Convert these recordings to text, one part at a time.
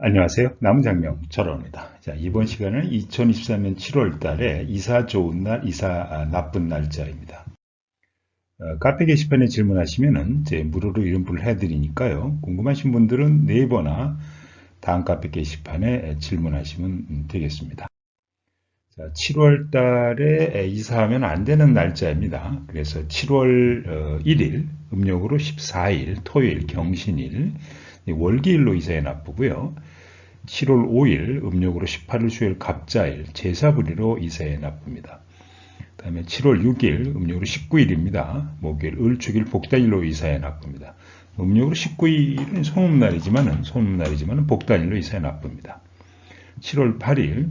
안녕하세요. 남장명 철원입니다. 자, 이번 시간은 2024년 7월 달에 이사 좋은 날, 이사 아, 나쁜 날짜입니다. 어, 카페 게시판에 질문하시면은 제 무료로 이름부를 해드리니까요. 궁금하신 분들은 네이버나 다음 카페 게시판에 질문하시면 되겠습니다. 자, 7월 달에 이사하면 안 되는 날짜입니다. 그래서 7월 1일, 어, 음력으로 14일, 토요일, 경신일, 월기일로 이사에 나쁘고요. 7월 5일 음력으로 18일 수요일 갑자일 제사부리로 이사에 나쁩니다. 그 다음에 7월 6일 음력으로 19일입니다. 목요일 을축일 복단일로 이사에 나쁩니다. 음력으로 19일은 소음날이지만은 소음날이지만은 복단일로 이사에 나쁩니다. 7월 8일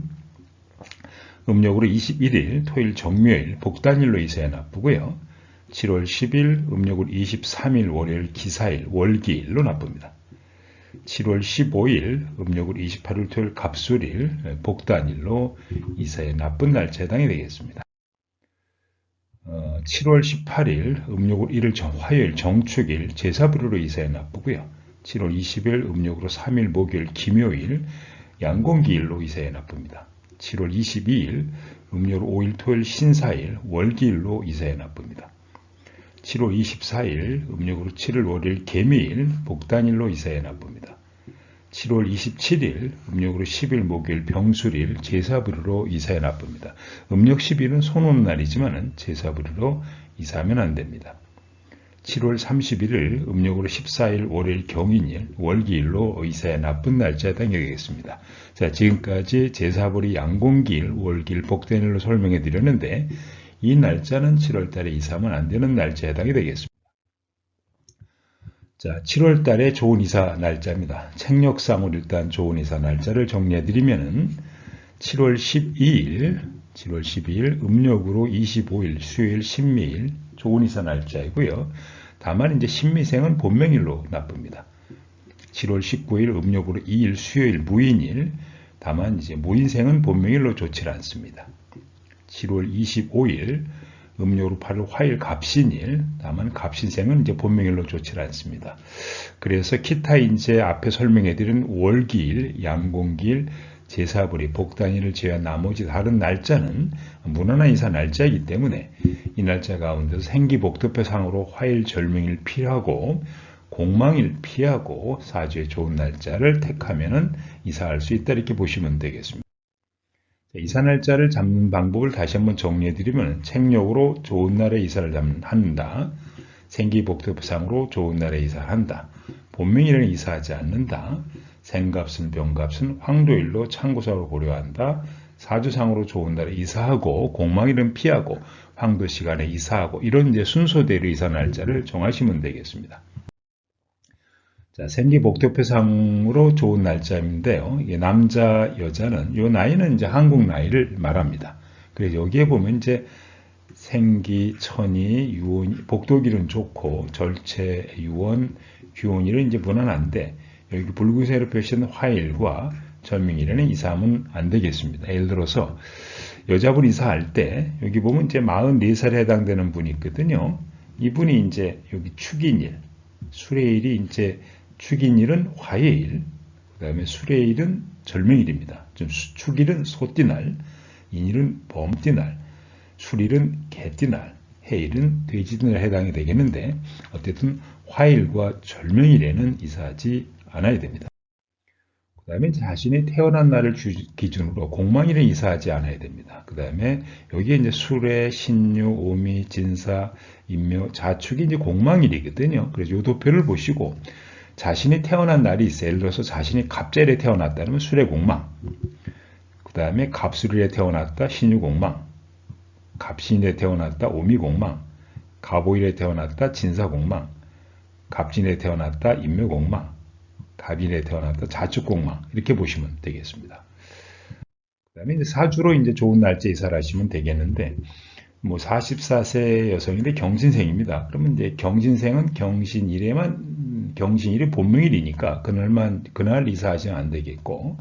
음력으로 21일 토일 정묘일 복단일로 이사에 나쁘고요. 7월 10일 음력으로 23일 월요일 기사일 월기일로 나쁩니다. 7월 15일 음력으로 28일 토요일 갑술일 복단일로 이사의 나쁜 날짜 해당이 되겠습니다. 7월 어, 18일 음력으로 1일 정, 화요일 정축일 제사부리로 이사에 나쁘고요. 7월 20일 음력으로 3일 목요일 김요일 양공기일로 이사에 나쁩니다. 7월 22일 음력으로 5일 토요일 신사일 월기일로 이사에 나쁩니다. 7월 24일 음력으로 7월 월요일 개미일 복단일로 이사에 나쁩니다. 7월 27일 음력으로 10일 목요일 병술일 제사부리로 이사에 나쁩니다. 음력 10일은 손혼날이지만 제사부리로 이사하면 안 됩니다. 7월 31일 음력으로 14일 월요일 경인일 월기일로 이사에 나쁜 날짜에 해당되겠습니다. 자 지금까지 제사부리 양공기일 월기일 복대일로 설명해 드렸는데 이 날짜는 7월 달에 이사하면 안 되는 날짜에 해당이 되겠습니다. 자, 7월 달에 좋은 이사 날짜입니다. 책력상으로 일단 좋은 이사 날짜를 정리해 드리면은 7월 12일, 7월 12일 음력으로 25일 수요일 신미일 좋은 이사 날짜이고요. 다만 이제 신미생은 본명일로 나쁩니다. 7월 19일 음력으로 2일 수요일 무인일 다만 이제 무인생은 본명일로 좋지 않습니다. 7월 25일 음력으로 8일 화일 갑신일 다만 갑신생은 이제 본명일로 좋지 않습니다. 그래서 기타 이제 앞에 설명해드린 월기일, 양공기일, 제사불이 복단일을 제외한 나머지 다른 날짜는 무난한 이사 날짜이기 때문에 이 날짜 가운데서 생기복도표상으로 화일 절명일 피하고 공망일 피하고 사주에 좋은 날짜를 택하면 이사할 수 있다 이렇게 보시면 되겠습니다. 이사 날짜를 잡는 방법을 다시 한번 정리해 드리면 책력으로 좋은 날에 이사를 한다. 생기복도부상으로 좋은 날에 이사한다. 본명일에는 이사하지 않는다. 생값은 병값은 황도일로 창고사로 고려한다. 사주상으로 좋은 날에 이사하고 공망일은 피하고 황도 시간에 이사하고 이런 이제 순서대로 이사 날짜를 정하시면 되겠습니다. 자, 생리 목표표상으로 좋은 날짜인데요. 이게 남자, 여자는 이 나이는 이제 한국 나이를 말합니다. 그래서 여기에 보면 이제 생기, 천이, 유온, 복도기는 좋고 절체, 유원, 규온일은 이제 무난한데 여기 붉은색으로 표시한 화일과 전명일에는 이사하면 안 되겠습니다. 예를 들어서 여자분 이사할 때 여기 보면 이제 44살에 해당되는 분이 있거든요. 이분이 이제 여기 축인일, 수레일이 이제 축인 일은 화해일, 그 다음에 수레일은 절명일입니다. 좀 축일은 소띠날, 인일은 범띠날, 술일은 개띠날, 해일은 돼지날 해당이 되겠는데 어쨌든 화일과 절명일에는 이사하지 않아야 됩니다. 그 다음에 자신이 태어난 날을 기준으로 공망일에 이사하지 않아야 됩니다. 그 다음에 여기에 이제 수레, 신유, 오미, 진사, 인묘, 자축이 이제 공망일이거든요. 그래서 이 도표를 보시고 자신이 태어난 날이 있어요. 예를 들어서 자신이 갑절에 태어났다면 수레공망. 그 다음에 갑술일에 태어났다 신유공망. 갑신일에 태어났다 오미공망. 갑오일에 태어났다 진사공망. 갑진에 태어났다 인묘공망. 갑인에 태어났다 자축공망. 이렇게 보시면 되겠습니다. 그 다음에 사주로 이제 좋은 날짜 이사를 하시면 되겠는데, 뭐 44세 여성인데 경신생입니다. 그러면 이제 경신생은 경신일에만 경신일이 본명일이니까 그날만 그날 이사하시면 안 되겠고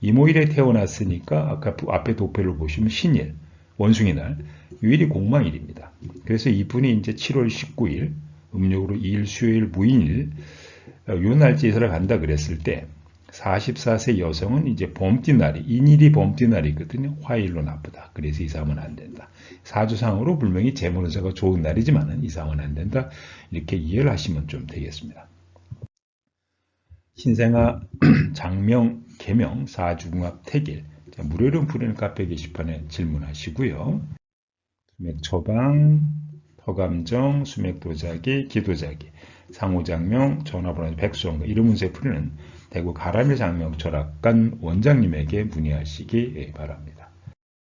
이모일에 태어났으니까 아까 앞에 도표를 보시면 신일 원숭이 날 유일이 공망일입니다. 그래서 이분이 이제 7월 19일 음력으로 2일 수요일 무인일 요 날짜 이사를 간다 그랬을 때 44세 여성은 이제 봄띠날이 인일이 봄띠날이거든요. 화일로 나쁘다. 그래서 이사하면 안 된다. 사주상으로 분명히 재물운세가 좋은 날이지만은 이사하면 안 된다. 이렇게 이해를 하시면 좀 되겠습니다. 신생아 장명 개명 사주궁합 태길 자, 무료로 풀이는 카페 게시판에 질문하시고요. 수맥 처방, 허감정, 수맥 도자기, 기도자기, 상호장명, 전화번호 백수원과 이름 운세 풀이는 대구 가라밀 장명 철학관 원장님에게 문의하시기 바랍니다.